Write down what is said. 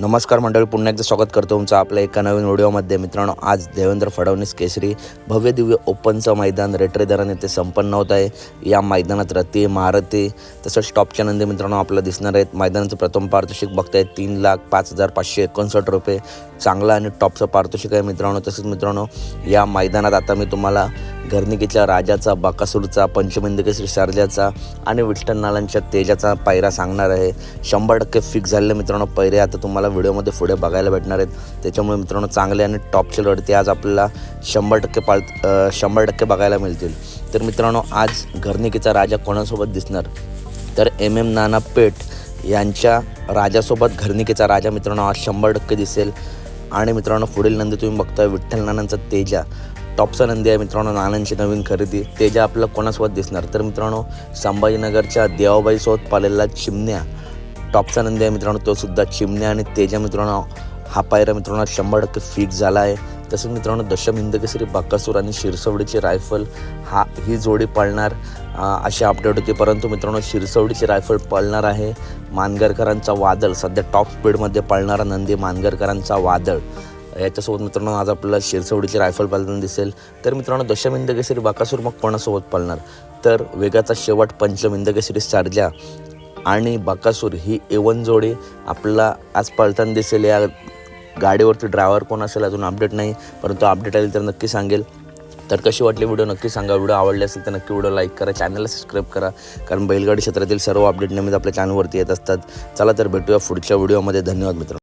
नमस्कार मंडळी पुन्हा एकदा स्वागत करतो तुमचं आपल्या एका नवीन व्हिडिओमध्ये. मित्रांनो आज देवेंद्र फडणवीस केसरी भव्य दिव्य ओपनचं मैदान रेटरे दराने ते संपन्न होत आहे. या मैदानात रती महारथी तसंच टॉपच्या नंदी मित्रांनो आपल्याला दिसणार आहेत. मैदानाचं प्रथम पारितोषिक बघताय तीन लाख पाच हजार पाचशे एकोणसाठ रुपये. चांगला आणि टॉपचं पारितोषिक आहे मित्रांनो. तसंच मित्रांनो या मैदानात आता मी तुम्हाला घरनिकीच्या राजाचा बाकासूरचा पंचमंदी श्री सर्जाचा आणि विठ्ठलनालांच्या तेजाचा पायरा सांगणार आहे. शंभर टक्के फिक्स झालेले मित्रांनो पैरे आता तुम्हाला व्हिडिओमध्ये पुढे बघायला भेटणार आहेत. त्याच्यामुळे मित्रांनो चांगले आणि टॉपचे लढते आज आपल्याला शंभर टक्के पाळ शंभर टक्के बघायला मिळतील. तर मित्रांनो आज घरनिकीचा राजा कोणासोबत दिसणार? तर एम एम नाना पेठ यांच्या राजासोबत घरनिकेचा राजा मित्रांनो आज शंभर टक्के दिसेल. आणि मित्रांनो पुढील नंदी तुम्ही बघताय विठ्ठल नानांचा तेजा. टॉपचा नंदी आहे मित्रांनो नानांची नवीन खरेदी. तेजा आपल्याला कोणासोबत दिसणार? तर मित्रांनो संभाजीनगरच्या देवाबाईसोबत पालेला चिमण्या. टॉपचा नंदी आहे मित्रांनो तो सुद्धा चिमण्या. आणि तेजा मित्रांनो हा पायरा मित्रांनो शंभर टक्के फिक्स झाला आहे. तसंच मित्रांनो दशम इंदकेसरी बाकासूर आणि शिरसवडीची रायफल हा ही जोडी पळणार अशी अपडेट होती. परंतु मित्रांनो शिरसवडीची रायफल पळणार आहे. मानगरकरांचा वादळ सध्या टॉप स्पीडमध्ये पळणारा नंदी मानगरकरांचा वादळ. याच्यासोबत मित्रांनो आज आपल्याला शिरसवडीची रायफल पळताना दिसेल. तर मित्रांनो दशम इंदकेसरी बाकासूर मग कोणासोबत पळणार? तर वेगाचा शेवट पंचम इंदकेसरी सारजा आणि बकासूर ही एवन जोडी आपल्याला आज पळताना दिसेल. या गाडीवरती ड्रायव्हर कोण असेल अजून अपडेट नाही परंतु अपडेट आली तर नक्की सांगेल. तर कशी वाटली व्हिडिओ नक्की सांगा. व्हिडिओ आवडले असेल तर नक्की व्हिडिओ लाईक करा. चॅनलला सबस्क्राईब करा. कारण बैलगाडी क्षेत्रातील सर्व अपडेट नेहमीच आपल्या चॅनलवरती येत असतात. चला तर भेटूया पुढच्या व्हिडिओमध्ये धन्यवाद मित्रांनो.